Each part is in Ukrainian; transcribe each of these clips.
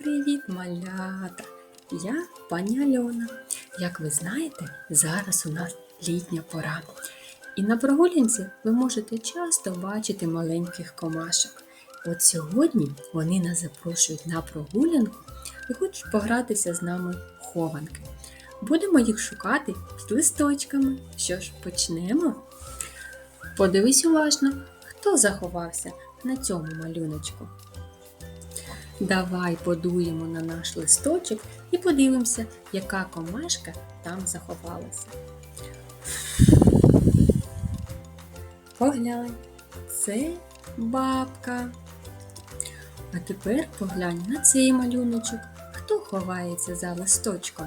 Привіт, малята! Я пані Альона. Як ви знаєте, зараз у нас літня пора. І на прогулянці ви можете часто бачити маленьких комашок. От сьогодні вони нас запрошують на прогулянку і хочуть погратися з нами хованки. Будемо їх шукати з листочками. Що ж, почнемо? Подивись уважно, хто заховався на цьому малюночку. Давай подуємо на наш листочок і подивимося, яка комашка там заховалася. Поглянь, це бабка. А тепер поглянь на цей малюночок. Хто ховається за листочком?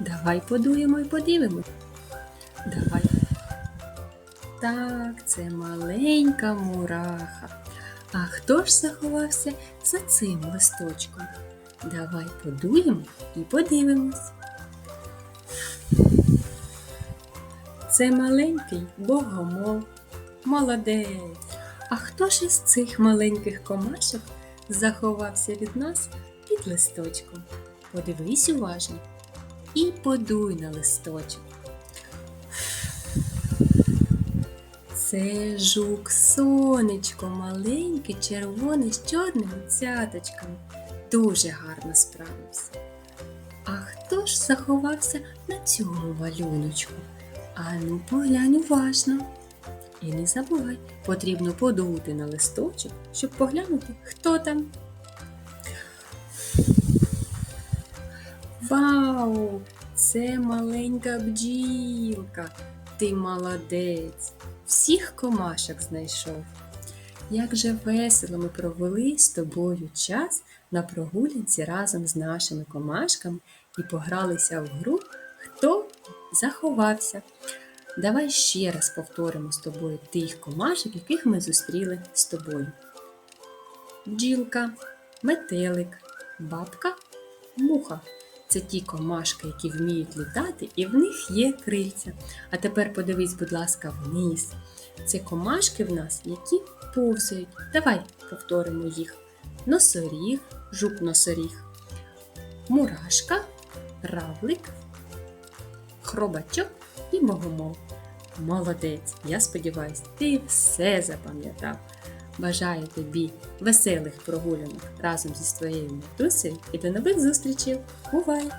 Давай подуємо і подивимось. Давай. Так, це маленька мураха. А хто ж заховався за цим листочком? Давай подуємо і подивимось. Це маленький богомол. Молодець. А хто ж із цих маленьких комашок заховався від нас під листочком? Подивись уважно і подуй на листочок. Це жук сонечко, маленький, червоний з чорними цяточками. Дуже гарно справився. А хто ж заховався на цьому малюночку? Ану, поглянь уважно. І не забувай, потрібно подути на листочок, щоб поглянути, хто там. Вау! Це маленька бджілка. Ти молодець. Всіх комашок знайшов. Як же весело ми провели з тобою час на прогулянці разом з нашими комашками і погралися в гру, хто заховався. Давай ще раз повторимо з тобою тих комашок, яких ми зустріли з тобою. Бджілка, метелик, бабка, муха. Це ті комашки, які вміють літати, і в них є крильця. А тепер подивись, будь ласка, вниз. Це комашки в нас, які повзають. Давай повторимо їх. Носоріг, жук-носоріг, мурашка, равлик, хробачок і богомол. Молодець! Я сподіваюся, ти все запам'ятав. Бажаю тобі веселих прогулянок разом зі своєю матусею і до нових зустрічей. Бувай!